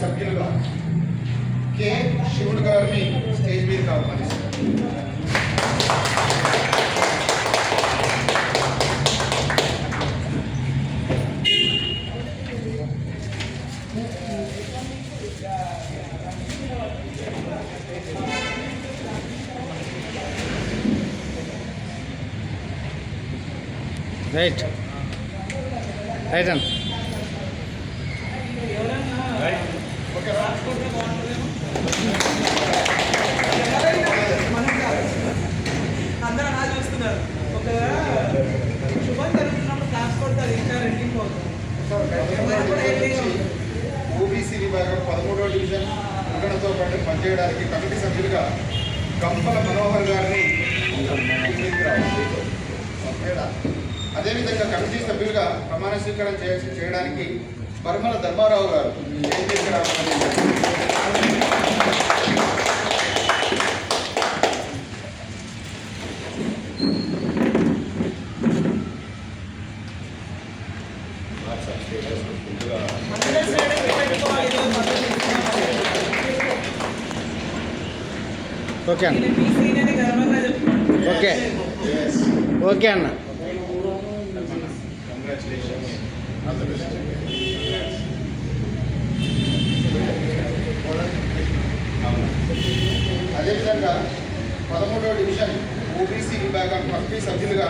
సభ్యులుగా కె. శివుడు గారిని స్టేజ్ మీదకి ఆహ్వానిస్తున్నారు రైట్ రైట్ అన్న అందరూ అలా చూస్తున్నారు ఒక శుభం జరుగుతున్నప్పుడు క్లాస్ కొడతారు ఇంకా రెండింగ్ ఓబీసీ విభాగం పదమూడవ డివిజన్ ఉండడంతో పాటు పనిచేయడానికి కమిటీ సభ్యులుగా గంపల మనోహర్ గారిని మీదకి రావాలి. అదేవిధంగా కమిటీ సభ్యులుగా ప్రమాణ స్వీకారం చేయ- చేయడానికి పరమల ధర్మారావు గారు. ఓకే అన్న. ఓకే. ఓకే అన్న. కంగ్రాచులేషన్స్ అదేవిధంగా పదమూడవ డివిజన్ ఓబీసీ విభాగం కమిటీ సభ్యులుగా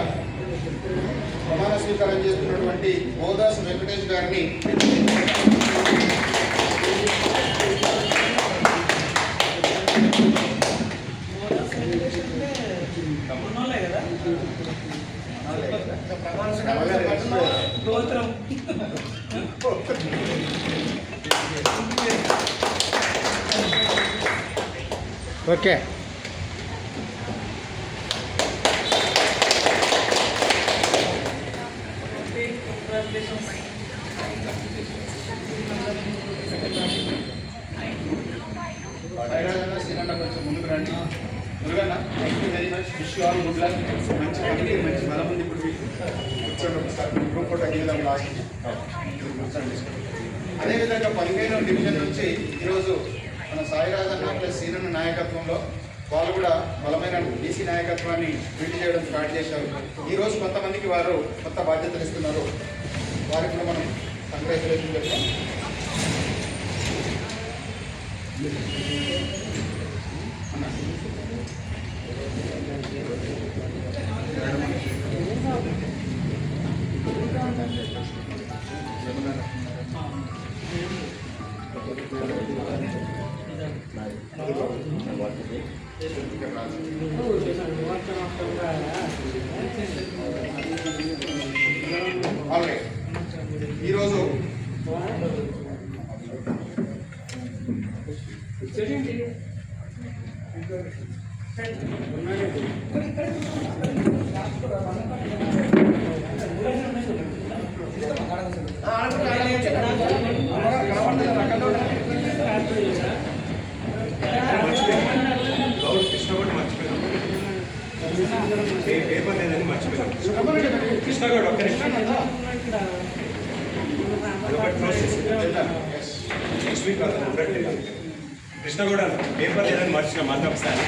ప్రమాణ స్వీకారం చేస్తున్నటువంటి బోదాస్ వెంకటేష్ గారిని కదా? గోత్రం ఓకే. ముందుకు రండి మురుగన్న thank you very much wish you all good luck మంచి మంచి బలం ఉంది అదేవిధంగా పదిహేను డివిజన్ నుంచి ఈరోజు మన సాయిరాజన్న ప్లస్ సీనన్న నాయకత్వంలో వాళ్ళు కూడా బలమైన బీసీ నాయకత్వాన్ని బిల్డ్ చేయడం స్టార్ట్ చేశారు. ఈరోజు కొంతమందికి వారు కొత్త బాధ్యతలు ఇస్తున్నారు. వారికి కూడా మనం కంగ్రాచులేషన్ చెప్తాం. ఈరోజు గౌరవ్ కృష్ణ కూడా మర్చిపోయాం ఏ- పేపర్ లేదని మర్చిపోయాం కృష్ణ కూడా ఒక్క నెక్స్ట్ వీక్ కృష్ణ కూడా పేపర్ లేదని మర్చిపోయాం మళ్ళీ ఒకసారి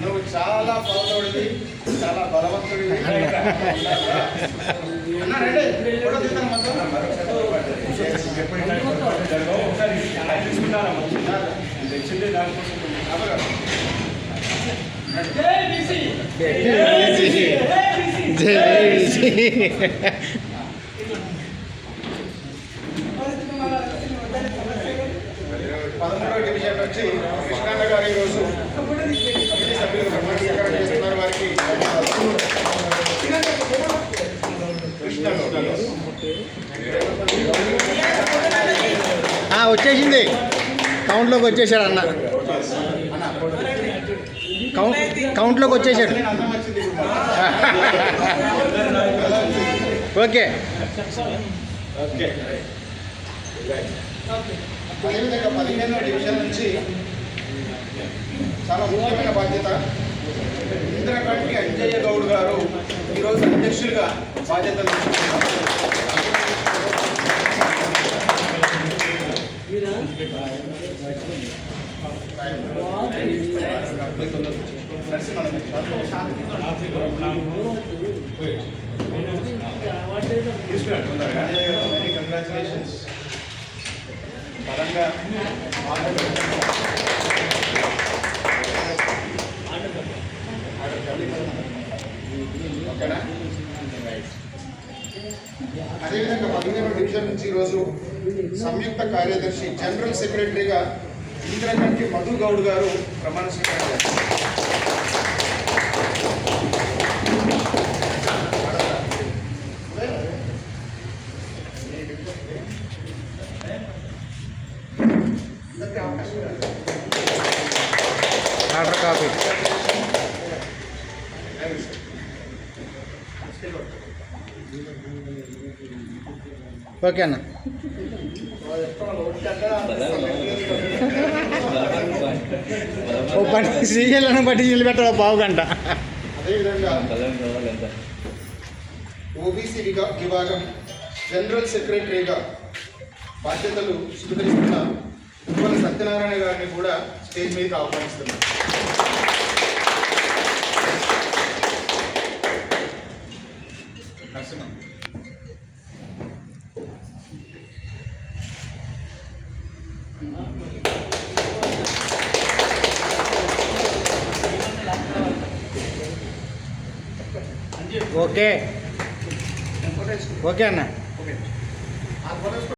నువ్వు చాలా బలవంతుడివి చాలా బలవంతుడివి మొత్తం మరొకసారి ఎప్పుడు ఇట్లా జరగవు ఒకసారి అది తీసుకుంటారా నేను తెచ్చిందే దానికోసం పదమూడవ డివిజన్ నుంచి కృష్ణాన్న గారు ఈరోజు కమిటీ సభ్యులు ప్రమాణ స్వీకారం చేస్తున్నారు వారికి వచ్చేసింది. కౌంట్లోకి వచ్చేసాడు అన్న. కౌంట్ కౌంట్లోకి వచ్చేసాడు. ఓకే. ఓకే. అదేవిధంగా పదిహేనవ డివిజన్ నుంచి చాలా ముఖ్యమైన బాధ్యత. ఇంద్రకంటి అంజయ్య గౌడ్ గారు ఈరోజు అధ్యక్షులుగా బాధ్యతలు తీసుకుంటున్నారు కంగ్రాచులేషన్స్ ఓకేనా అదేవిధంగా పదిహేను డివిజన్ నుంచి ఈరోజు సంయుక్త కార్యదర్శి జనరల్ సెక్రటరీగా ఇంద్రకంటి మధు గౌడ్ గారు ప్రమాణ స్వీకారం చేస్తారు. ఓకే ఓ పని సీరియల్లను బట్టి నీళ్ళు పెట్టాలి పావు గంట? అదేవిధంగా ఓబీసీ విభాగం జనరల్ సెక్రటరీగా బాధ్యతలు స్వీకరిస్తున్న ఉప్పల సత్యనారాయణ గారిని కూడా స్టేజ్ మీదకి ఆహ్వానిస్తున్నాం. నరసింహ. ఓకే ఓకే అన్న ఆ ఫోటోస్